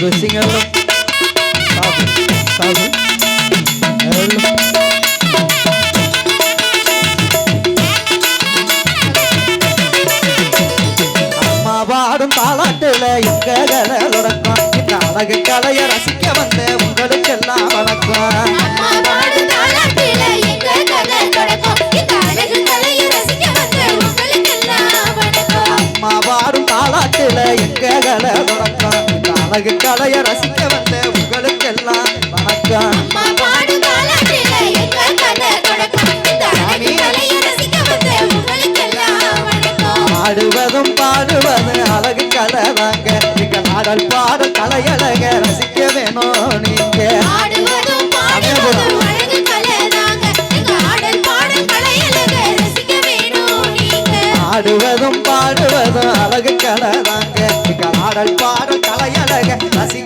ருசிங்க சாப்பிடு சாப்பிடு அம்மா பாடும் தாளாட்டுல எங்க கலை தொடக்கம் இந்த அழகு கலைய ரசி அழகு கலைய ரசிக்க வந்த உங்களுக்கெல்லாம் வணக்கம். ஆடுவதும் பாடுவதும் அழகு கலை வாங்க எங்கள் ஆடல் பாடல் கலையழக ரசிக்க வேணும் நீங்க. ஆடுவதும் பாடுவதும் அழகு கலை தாங்க எங்கள் ஆடல் பாடல் así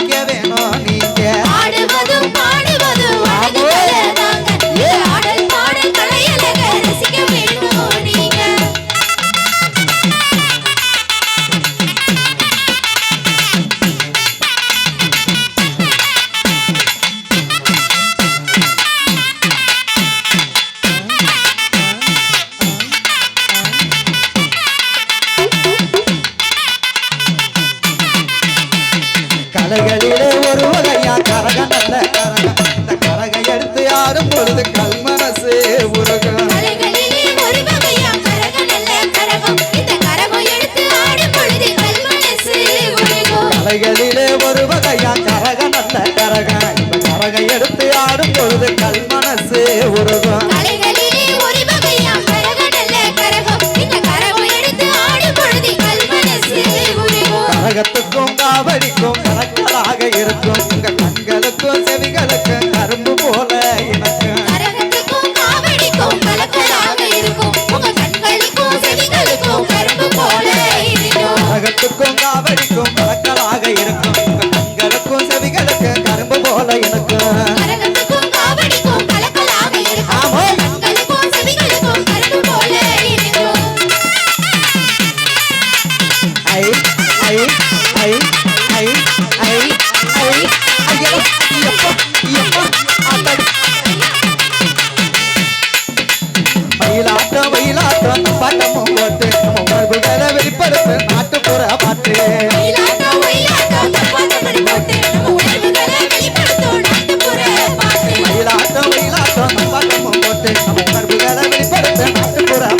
வகைகளிலே ஒரு வகையா கரக நல்ல கரக. கரக எடுத்து ஆடும் பொழுது கல் மனசு உருகும். கரகத்துக்கும் காவடிக்கும் கணக்கலாக இருக்கும்.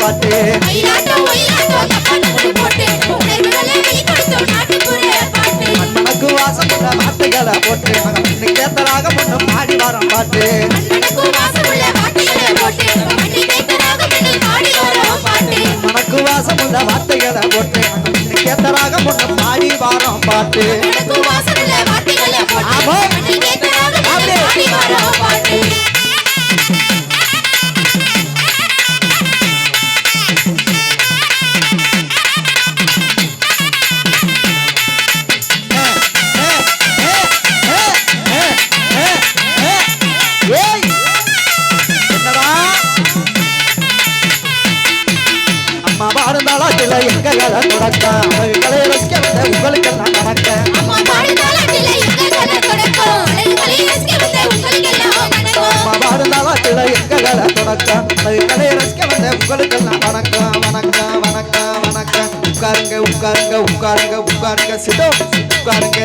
பாட்டு. மண்ணுக்கு வாசம் உள்ள வார்த்தைகளை போட்டு மகன் பெண்ணுக்கு ஏத்தராக பொண்ணும் பாடி வரம் பாட்டு. மனக்கு வாசம் உள்ள வார்த்தைகளை போட்டு மகன் பெண்ணுக்கு ஏத்தராக பொண்ணும் பாடி வாரம் பாட்டு. கலைகள தொடக்க அழகு கலையை ரசிக்க வந்த உங்களுக்கெல்லாம் நடக்க. எங்களை தொடக்கம்? அது கலையை ரசிக்க வந்த உங்களுக்கெல்லாம் வணக்கம் வணக்கம் வணக்கம் வணக்கம். உட்காருங்க உட்காருங்க உட்காருங்க உட்காருங்க. சிதம் உட்காருங்க.